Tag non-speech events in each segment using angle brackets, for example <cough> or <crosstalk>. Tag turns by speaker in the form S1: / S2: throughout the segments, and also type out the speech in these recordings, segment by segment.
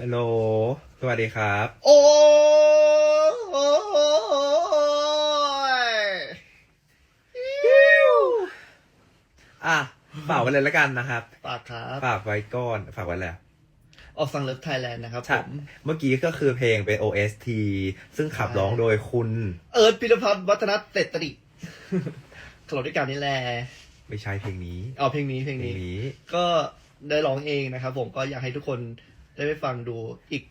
S1: ฮัลโหล สวัสดีครับ
S2: โอ้ย
S1: อะฝากไว้เลยละกันนะครับ
S2: ปากครับ
S1: ฝากไว้ก่อน ฝากไว้แหละ
S2: ออกฟังเลิฟไทยแลนด์นะครับผ
S1: ใช่
S2: ม
S1: เมื่อกี้ก็คือเพลงเป็น OST ซึ่งขับร้องโดยคุณ
S2: เอิร์ธพิรพัฒน์วัฒนเตตริขลอด้วยกันนี่แหละ
S1: ไม่ใช่เพลงนี้
S2: เอาเพลงนี้เพลง
S1: เพลง
S2: นี้
S1: นี้
S2: ก็ได้ร้องเองนะครับผมก็อยากให้ทุกคน ได้ไปฟังดูอีก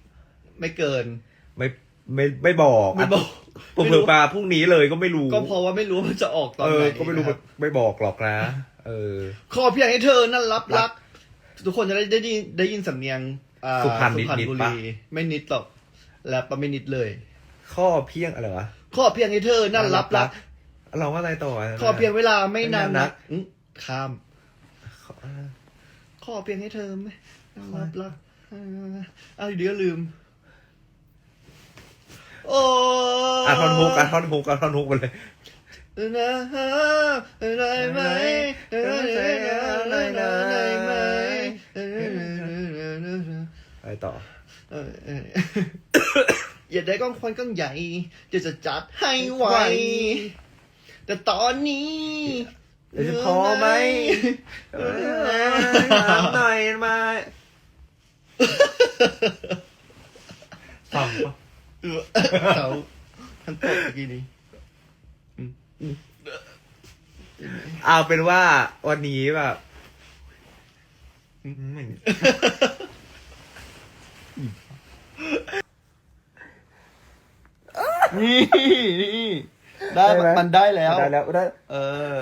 S2: ไม่เกิน
S1: ไม่ไม่ไม่บอก
S2: ไม่บอก
S1: ผมเผื่อปลาพรุ่งนี้เลยก็ไม่รู้
S2: ก็เพราะว่าไม่รู้ว่ามันจะออกตอน
S1: เอ
S2: ไห
S1: อนก็ไม่รู้
S2: นะครับ
S1: ไม่บอกหรอกนะ เออ
S2: ขอเพียงให้เธอนั่นรับ
S1: รั
S2: รั
S1: ก
S2: กทุกคนจะได้ได้ยินได้ยินสำเนียงอ่า
S1: สุพรรณนิดๆ
S2: บุ
S1: ปะ
S2: รีไม่นิดหรอกแล้วปะไม่นิดเลย
S1: ข้อเพียงอะไรวะ
S2: ขอเพียงให้เธอนั่นรับรัก
S1: เราว่าอะไรต่ออะ
S2: ขอเพียงเวลาไม่นาน
S1: ไม่นานนั
S2: นั
S1: ก
S2: กอื้อข้าม
S1: ขอ
S2: ขอเพียงให้เธอไม่รับรัก อ่าอ้าวเดี๋ยวลืม โอ้
S1: อะท่อนฮุกอะท่อนฮุกอะท่อนฮุกไปเลย
S2: นะฮะได้ไหมได้ไหมได้ไหม
S1: อะไรต่อ
S2: เออเอออย่าได้กล้องควันกล้องใหญ่เดี๋ยวจะจัดให้ไว แต่ตอนนี้
S1: จะพอไหมเออถามหน่อยมา ฟังปะ
S2: เออเขาทั้งตบเมื่อกี้นี้
S1: เอาเป็นว่าวันนี้แบบอืมเหมือน
S2: นี่นี่ได้มันได้แล้ว
S1: ได้แล้วได้
S2: เออ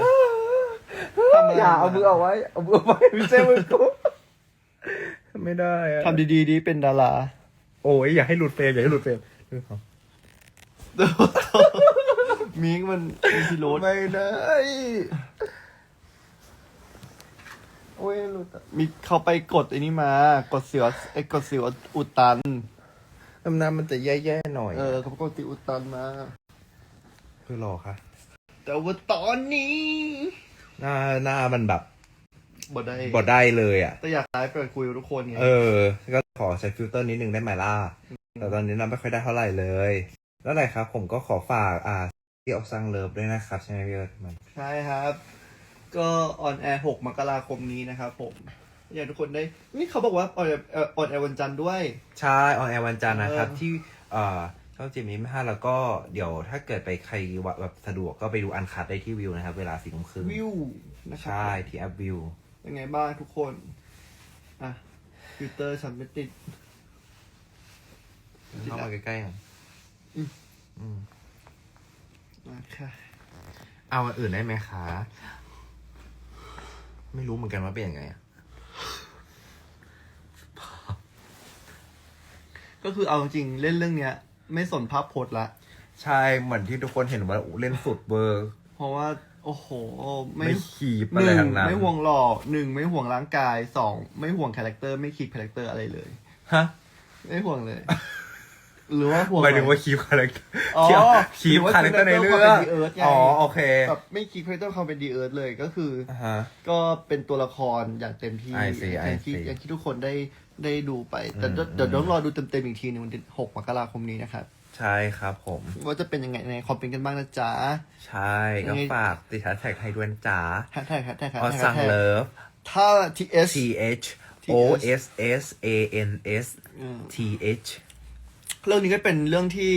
S2: ทำอะไร
S1: อย่าเอามือเอาไว้เอามือเอาไว้ไม่ใช่มือกู ไม่ได้อะ
S2: ทำดีๆดีเป็นดารา
S1: โอ้ยอย่าให้หลุดเฟรมอย่าให้หลุดเฟรม
S2: มิงมันมีพิรุธ
S1: ไม่ได้ โอ้ยหลุดอะ
S2: มีเขาไปกดไอ้นี่มา กดเสียวไอ้กดเสียวอุดตัน
S1: ตำนานมันจะแย่ๆหน่อย
S2: เออเขาไปกดติอุดตันมา
S1: คือรอค่ะ
S2: แต่ว่าตอนนี้
S1: หน้าหน้ามันแบบ
S2: บ่ได้
S1: บดได้เลยอะ
S2: แต่อยากไลฟ์เปิดคุยกับทุกคนไง
S1: เออ ก็ขอใช้ฟิลเตอร์นิดนึงได้ไหมล่ะ แต่ตอนนี้เราไม่ค่อยได้เท่าไหร่เลย แล้วอะไรครับ ผมก็ขอฝากอ่าที่ออกสร้างเลิฟด้วยนะครับ ใช่ไหมพี่เอิร์ธมัน
S2: ใช่ครับ ก็ออนแอร์6มกราคมนี้นะครับผมอยากให้ทุกคนได้ นี่เขาบอกว่าออนแอร์เออนแอร์วันจันทร์ด้วย
S1: ใช่ออนแอร์วันจันทร์นะครับ
S2: เออ
S1: ที่เอ่อช่องจีมีไม่ห้าแล้วก็เดี๋ยวถ้าเกิดไปใครว่าแบบสะดวกก็ไปดูอันคัดได้ที่วิวนะครับ เวลาสี่ทุ่มครึ่ง
S2: วิวนะครั
S1: ใช่ที่แอปวิว
S2: เป็นไงบ้างทุกคน อะฟิลเตอร์ฉันไม่ติด
S1: เข้ามาใกล้ๆหน่อย
S2: อืม
S1: อืม
S2: มาค่ะ
S1: เอาอันอื่นได้ไหมคะ ไม่รู้เหมือนกันว่าเป็นยังไงอะ
S2: ก็คือเอาจริงๆเล่นเรื่องเนี้ย ไม่สนภาพโพสละ
S1: ใช่ เหมือนที่ทุกคนเห็นว่าเล่นสุดเบอร์
S2: เพราะว่า โอ้โห ไม่
S1: ไม่ขีบ
S2: ห
S1: อะไร
S2: นึ่ง
S1: ทั้งนั้น
S2: ไม่ห่วงหล่อหนึ่งไม่ห่วงร่างกายสองไม่ห่วงคาแรคเตอร์ไม่คีบคาแรคเตอร์อะไรเลย
S1: ฮะ
S2: ไม่ห่วงเลย หรือว่าห่วง
S1: หมายถึง
S2: อะ
S1: ว่า
S2: ไร
S1: คีบคาแรคเตอร์
S2: อ๋อ
S1: คีบ
S2: หรือว่า
S1: คาแรคเตอร์ในเรื่อง
S2: ความเป็น The Earth ไง
S1: อ๋อโอเค
S2: แบบไม่คีบคาแรคเตอร์ความเป็นดีเอิร์ธเลยก็คือ
S1: อ่าฮะ
S2: ก็เป็นตัวละครอย่างเต็มที่
S1: I see,
S2: อย่าง
S1: I
S2: ที่
S1: see
S2: อย่างที่ทุกคนได้ได้ดูไป แต่
S1: อืม
S2: เดี๋ยว
S1: อืม
S2: เดี๋ยวต้องรอดูเต็มๆอีกทีหนึงวันที่หกมกราคมนี้นะครับ
S1: ใช่ครับผม
S2: ว่าจะเป็นยังไงในคอมเป็นกันบ้างนะจ๊ะ
S1: ใช่ก็
S2: ยังไง
S1: ฝากติดแฮชแท็กไทยดวนจ๋า
S2: แฮชแท็กแฮชแท็กแฮช
S1: ออ
S2: แท็ก
S1: สั่งเลิฟ
S2: ถ้า TS
S1: T H O S S A N S
S2: อืม
S1: T H
S2: เรื่องนี้ก็เป็นเรื่องที่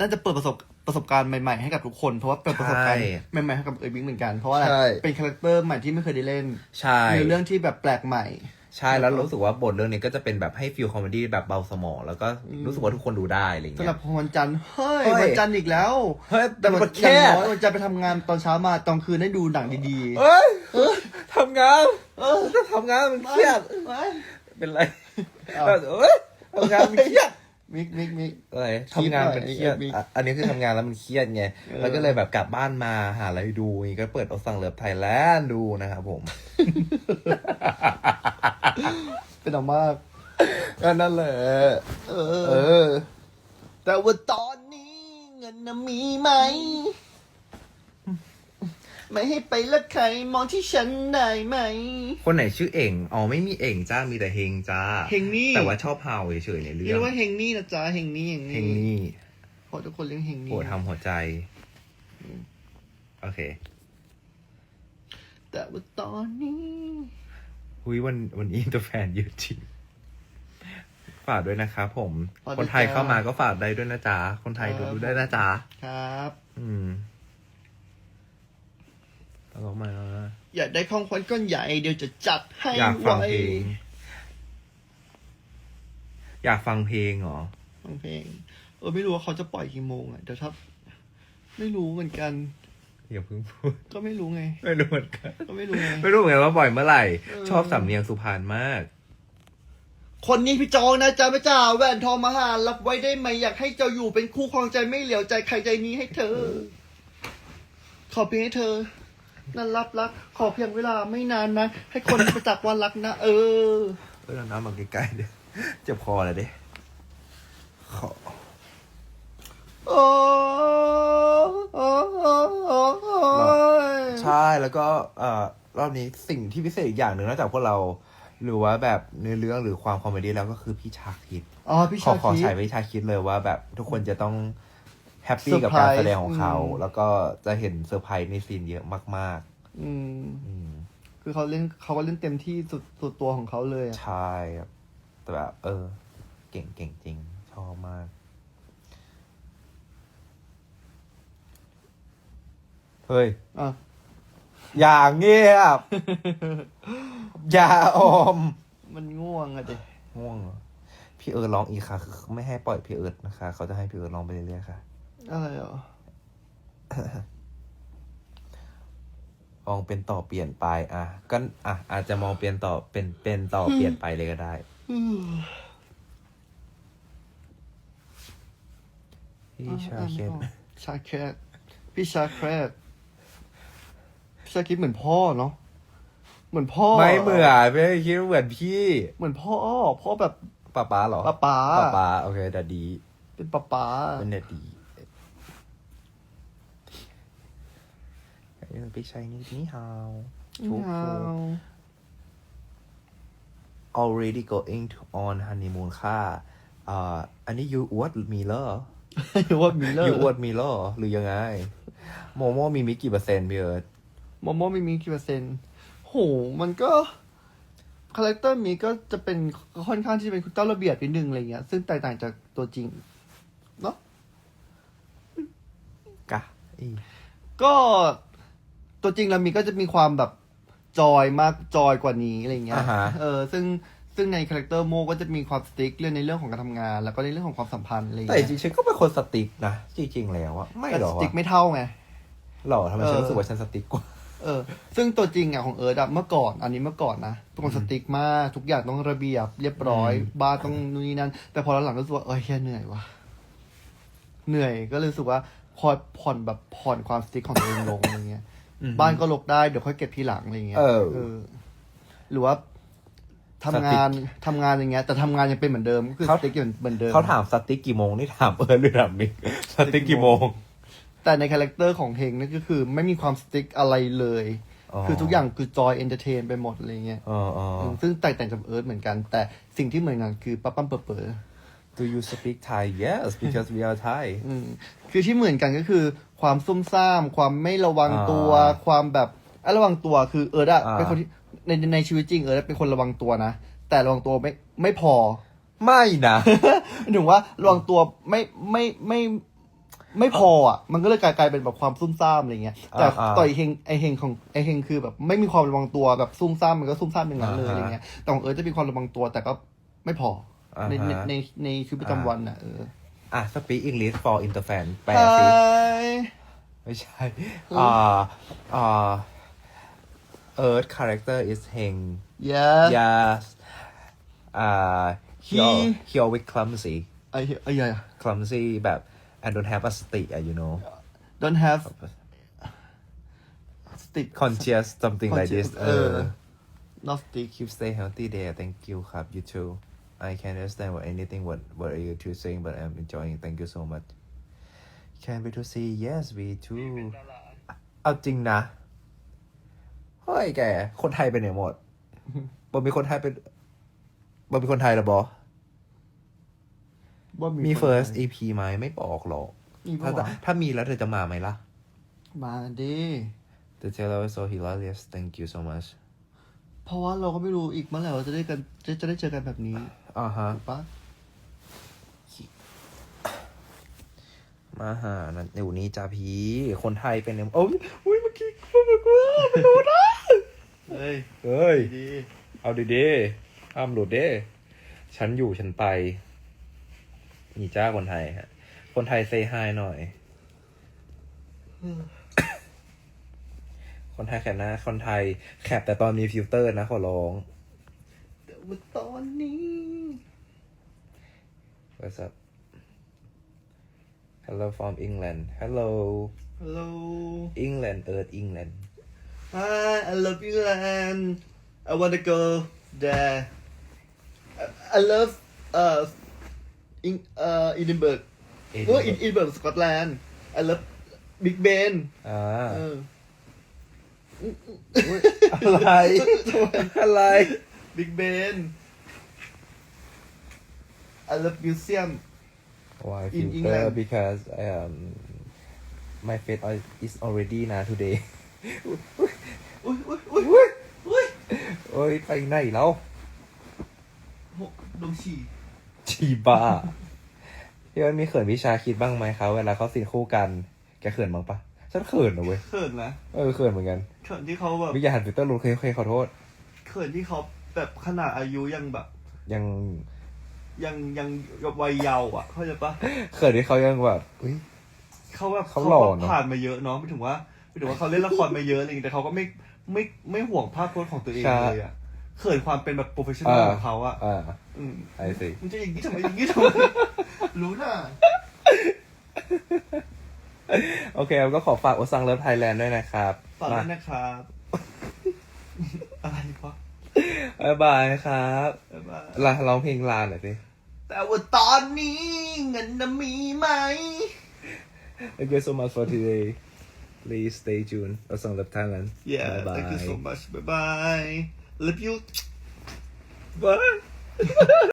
S2: น่าจะเปิดประสบประสบการณ์ใหม่ๆให้กับทุกคน เพราะว่าเปิดประสบการณ์
S1: ใช่
S2: ใหม่ๆให้กับเอิร์บิงเหมือนกัน เพราะว่าอะไร
S1: ใช่
S2: เป็นคาแรคเตอร์ใหม่ที่ไม่เคยได้เล่น
S1: ใช่
S2: ในเรื่องที่แบบแปลกใหม่
S1: ใช่แล้วรู้สึกว่าบทเรื่องนี้ก็จะเป็นแบบให้ฟิลคอมเมดี้แบบเบาสมอง แล้วก็รู้สึกว่าทุกคนดูได้อะไร
S2: สำ
S1: เงี้
S2: หรับ
S1: ย
S2: วันจันทร์เฮ้ย
S1: เฮ้ย
S2: วันจันทร์อีกแล้ว
S1: เฮ้ยแต่
S2: แต่
S1: มั
S2: วันน
S1: แค่
S2: อย่างน้อยวันจันทร์ไปทำงานตอนเช้ามาตอนคืนได้ดูหนังดีๆ
S1: เอ้ยทำงานเออจะทำงานมันเครียด
S2: ไม่
S1: เป็นไร
S2: เอา
S1: เอ้ยทำงานมันเครียด
S2: มิกมิกมิก
S1: อะไร
S2: คิด
S1: ทำงานมันเครียด
S2: หน่อย
S1: อะอันนี้คือทำงานแล้วมันเครียดไง
S2: เออ
S1: แล้วก็เลยแบบกลับบ้านมาหาอะไรดูอย่างงี้ก็เปิดเอาสั่งเลิฟไทยแลนด์ดูนะครับผม
S2: เป็นออกมาก
S1: ก็นั่นแหละ
S2: เอ
S1: เอ
S2: อ
S1: อ
S2: แต่ว่าตอนนี้เงินน่ะมีไหม ไม่ให้ไปเลิกใครมองที่ฉันได้ไหม
S1: คนไหนชื่อเอ่งอ๋อไม่มีเอ่งจ้ามีแต่เฮงจ้า
S2: เฮงนี่
S1: แต่ว่าชอบเฮาเฉยๆในเรื่
S2: เรี
S1: อยง
S2: กว่าเฮงนี่นะจ๊ะเฮงนี่เฮง
S1: เฮ
S2: นี่
S1: งนี่
S2: เพราะทุกคนเรียกเฮงนี่
S1: โปรดทำหัวใจ โอเค
S2: แต่ว่าตอนนี้
S1: หุยวันวันนี้ตัวแฟนเยอะจริงฝากด้วยนะครับผม
S2: ฝากด้วย
S1: คนไทย
S2: จ้า
S1: เข้ามาก็ฝากได้ด้วยนะจ๊ะ คนไทยดู
S2: ครับ
S1: ดูได้นะจ๊ะ
S2: ครับ
S1: อืมตลกมากนะ
S2: อยากได้ของขวัญก้อนใหญ่เดี๋ยวจะจัดให้
S1: อยากฟัง
S2: ไว้
S1: เพลง อยากฟังเพลงเหรอ
S2: ฟังเพลง เออไม่รู้ว่าเขาจะปล่อยกี่โมงอะเดี๋ยวถ้าไม่รู้เหมือนกัน
S1: อย่าเพิ่งพูด
S2: ก็ไม่รู้ไง
S1: ไม่รู้เหมือนกัน
S2: ก็ไม่รู้ไง
S1: ไม่รู้เหมือนกันว่าบ่อยเมื่อไหร่
S2: เออ
S1: ชอบสำเนียงสุพรรณมาก
S2: คนนี้พี่จองนะจ๊ะพระเจ้าแหวนทองมาหารับไว้ได้ไหมอยากให้เจ้าอยู่เป็นคู่ครองใจไม่เหลียวใจใครใจนี้ให้เธอ ขอเพียงให้เธอ นั้นรับรัก ขอเพียงเวลาไม่นานนะ ให้คนประจักษ์ว่ารักนะเออ
S1: เออเอาน้ำมาใกล้ๆเดี๋ยวเจ็บคอเลยเด้ขอ
S2: โอ้ โอ้โอ้โอ้โอ้ย
S1: ใช่แล้วก็เอ่อรอบนี้สิ่งที่พิเศษอีกอย่างหนึ่งนอกจากพวกเรา หรือว่าแบบเนื้อเรื่องหรือความคอมเมดี้แล้วก็คือพี่ชาคิด
S2: อ๋อพี่
S1: ขอ
S2: ชา
S1: ขอ
S2: คิ
S1: ใช้
S2: ด
S1: พี่ชาคิดเลยว่าแบบทุกคนจะต้องแฮปปี้
S2: เซอร์
S1: กับ
S2: ไพรส์
S1: การแสดงของเขา
S2: อืม
S1: แล้วก็จะเห็นเซอร์ไพรส์ในซีนเยอะมาก
S2: อืม
S1: ๆ อืม
S2: คือเขาเล่นเขาก็เล่นเต็มที่สุดสุดตัวของเขาเลยอะ
S1: ใช่ครับแต่แบบเออ เก่งเก่งจริง ชอบมาก เฮ้ย
S2: อะ
S1: อย่างเงียบ อย่าอม
S2: มันง่วงอะเด็
S1: ง่วงเหรอพี่เอิร์ธร้องอีกค่ะ คือไม่ให้ปล่อยพี่เอิร์ธนะคะ เขาจะให้พี่เอิร์ธร้องไปเรื่อยๆค่ะ
S2: อะไรเหรอ
S1: มองเป็นต่อเปลี่ยนไป อะก็อะ อาจจะมองเปลี่ยนต่อเป็นเป็นต่อเปลี่ยนไปเลยก็ได้ พี่ชาเคน
S2: ชาแคทพี่ชาแคท พี่ชาคิดเหมือนพ่อเนาะเหมือนพ่อ
S1: ไม่เหมือนไม่คิดว่าเหมือนพี่
S2: เหมือนพ่อพ่อแบบ
S1: ป้าป้าเหรอ
S2: ป๊าป๊า
S1: ป้าป้าโอเคดัดดี
S2: เป็นป๊าป๊า
S1: เป็นดัดดีพี่ชายนี่นี่ฮาวชุก
S2: เอา
S1: already going to on honeymoon ค่ะอ่าอันนี้ยูอวดมีเลอ
S2: หรือว่ามิลเลอ
S1: ยูอว
S2: ร์
S1: ดมีเลอหรือยังไง โมโมมีมิกี่เปอร์เซ็นต์พี่เอิร์ธ
S2: โมโมมีมีกี่เปอร์เซ็นต์โหมันก็คาแรคเตอร์มีก็จะเป็นค่อนข้างที่จะเป็นเจ้าระเบียบนิดนึงอะไรเงี้ย ซึ่งแตกต่างจากตัวจริง เนาะ
S1: กะอี
S2: ก็ตัวจริงแล้วมีก็จะมีความแบบจอยมากจอยกว่านี้อะไรเงี้ย
S1: อ่าฮะ
S2: เออ ซึ่งซึ่งในคาแรคเตอร์โมก็จะมีความสติ๊กเรื่องในเรื่องของการทำงาน แล้วก็ในเรื่องของความสัมพันธ์อะไร
S1: แต่จ
S2: เงี้ย
S1: ริงๆฉันก็เป็นคนสติ๊กนะจริงๆแล้วอะไม่
S2: แต่
S1: หร
S2: ส
S1: อ
S2: ติ๊ก
S1: วะ
S2: ไม่เท่าไง
S1: หรอทำไมฉัน
S2: เออ
S1: รู้สึกว่าฉันสติ๊กกว่า
S2: เออ ซึ่งตัวจริงอะของเอิร์ดอะเมื่อก่อน อันนี้เมื่อก่อนนะเป็นคนสติ๊กมาก ทุกอย่างต้องระเบียบ เรียบร้อย บ้านต้องนู่นนี่นั่น แต่พอหลังๆก็รู้สึกว่าเอ้ยแค่เหนื่อยว่ะ เหนื่อยก็เลยรู้สึกว่าคอยผ่อนแบบผ่อนความสติ๊กของตัวเองลงอะไรเงี้ย
S1: อืม
S2: บ้านก็ลกได้เดี๋ยวค่อยเก็บทีหลังอะไรเงี้ย
S1: เออ
S2: หรือว่าทำงานทำงานอย่างเงี้ย แต่ทำงานยังเป็นเหมือนเดิมก็คือสติ๊กยังเหมือนเดิม
S1: เขาถามสติ๊กกี่โมงนี่ถามเอิร์ธหรือถามมิกสติ๊กกี่โมง
S2: แต่ในคาแรคเตอร์ของเฮงนั่นก็คือไม่มีความสติ๊กอะไรเลย
S1: อ๋อ
S2: คือทุกอย่างคือจอยเอนเตอร์เทนไปหมดอะไรเงี้ย
S1: อ๋ออ๋อ
S2: มซึ่งแตกต่างจากเอิร์ธเหมือนกัน แต่สิ่งที่เหมือนกันคือปั๊บปั๊มเปิดเปิด
S1: Do you speak Thai Yes because we are Thai
S2: อืมคือที่เหมือนกันก็คือความซุ่มซ่าม ความไม่ระวังตัว
S1: อ่า
S2: ความแบบไอ้ระวังตัวคือเอิร์ธอะ
S1: อ่า
S2: เป็นคนที่ในในชีวิตจริงเอิร์ธเป็นคนระวังตัวนะ แต่ระวังตัวไม่ไม่พอ
S1: ไม่นะ
S2: ถึงว่าระวังตัวไม่ไม่ไม่ ไม่พออะ มันก็เลยกลายกลายเป็นแบบความซุ่มซ่ามอะไรเงี้ย แต่
S1: อ่าๆ
S2: ต่อไอเฮงไอเฮงของไอเฮงคือแบบไม่มีความระวังตัวแบบซุ่มซ่ามมันก็ซุ่มซ่ามอย่างนั้นเลย
S1: อ่าฮะ
S2: อะไรเงี้ย แต่ของเอิร์ธจะมีความระวังตัวแต่ก็ไม่พออ
S1: อ่าฮะ
S2: ในในในในชีวิตประจำวันอะเออ
S1: อะ speak English for interfan แปลสิ
S2: Hi
S1: ไม่ใช่ อ่า อ่า Earth character is Heng
S2: yeah
S1: Yes อ่า he
S2: He-
S1: he always clumsy
S2: ไอไอ้ใหญ่
S1: clumsy แบบ and don't have a stick อ่ะ you know
S2: don't have stick
S1: conscious something like this
S2: Conscious
S1: เออ
S2: เออ not stick
S1: keep stay healthy there thank you ครับ you too I can understand what anything what what are you two saying but I'm enjoying thank you so much can we to see yes we too เอาจริงนะ เฮ้ยแก คนไทยไปไหนหมดบอมีคนไทยเป็นบอมีคนไทยเหรอบอ <laughs>
S2: ว่า
S1: มี
S2: คน
S1: first
S2: ไทย
S1: EP ไหมไม่บอกหรอก
S2: มีปะ
S1: ถ้าวะถ้ามีแล้วเธอจะมาไหมล่ะ
S2: มาดิ
S1: The trailer was so hilarious thank you so much
S2: เพราะว่าเราก็ไม่รู้อีกเมื่อไหร่เราจะได้กันจะจะได้เจอกันแบบนี้
S1: อ่าฮะ
S2: ถูกปะ
S1: มาหานั่นเดี๋ยวนี้จ้าพีคนไทยเป็นเนี่ยโอ้ยอุ้ยเมื่อกี้มันบอกว่ามันโดนนะ
S2: เฮ้ย
S1: เฮ้ย
S2: ดี
S1: เอาดีดีๆห้ามหลุดเด้ ฉันอยู่ฉันไป นี่จ้าคนไทยฮะ คนไทยเซฮายหน่อย คนไทยแคปหน้าคนไทยแคปแต่ตอนมีฟิลเตอร์นะขอร้อง
S2: แต่ว่าตอนนี้
S1: What's up Hello from England Hello
S2: Hello
S1: England Earth England
S2: Hi I love you land I wanna go there I, I love uh in uh Edinburgh เออ in Edinburgh สกอตแลนด์ I love Big Ben
S1: อ่า
S2: เออ
S1: อะไรอะไร
S2: Big Ben I love museum
S1: Why
S2: In
S1: filter
S2: England.
S1: because um my face is already นะ today
S2: อุ้ยอุ้ยอุ้ยอุ้ยอุ้ย
S1: เอ้ยไปไหนแล้ว
S2: หกดงฉี่
S1: ชีบ้าพี่ว่ามีเขินวิชาคิดบ้างไหมครับเวลาเขาสินคู่กัน แกเขินบ้างปะฉันเขินนะเว้ย
S2: เขินนะ
S1: เออเขินเหมือนกัน
S2: เขินที่เขาแบบ
S1: วิญญาณฟิลเตอร์รุนเคยเคยขอโทษ
S2: เขินที่เขาแบบขนาดอายุยังแบบ
S1: ยัง
S2: ยังยังวัยเยาว์อะ เข้าใจปะ
S1: เขินที่เขายังแบบอุ้ย
S2: เขาแบบ
S1: เขาหล่อ
S2: ก็
S1: เนอะ
S2: ผ่านมาเยอะเนาะไม่ถึงว่าไม่ถึงว่าเขาเล่นละครมาเยอะอะไรอย่างเงี้ยแต่เขาก็ไม่ไม่ไม่ห่วงภาพพจน์ของตัวเองเลยอะ เขินความเป็นแบบโปรเฟชชั่นอลของเขาอะ
S1: อ่า
S2: อืม
S1: ไอสิ
S2: มันจะอย่างนี้ทำไมอย่างนี้ทำไมรู้น่ะ
S1: โอเคเราก็ขอฝากโอซังเลิฟไทยแลนด์ด้วยนะครับ
S2: ฝาก
S1: มา
S2: ด้วยนะครับ อะไรวะ
S1: บ๊ายบายครับ
S2: บ๊ายบาย
S1: ลาร้องเพลงลาหน่อยสิ
S2: แต่ว่าตอนนี้เงินน่ะมีไหม
S1: Thank you so much for today please stay tuned โอซังเลิฟไทยแลนด์
S2: Yeah
S1: บ๊ายบาย
S2: thank you so much bye bye love you.
S1: Bye <laughs>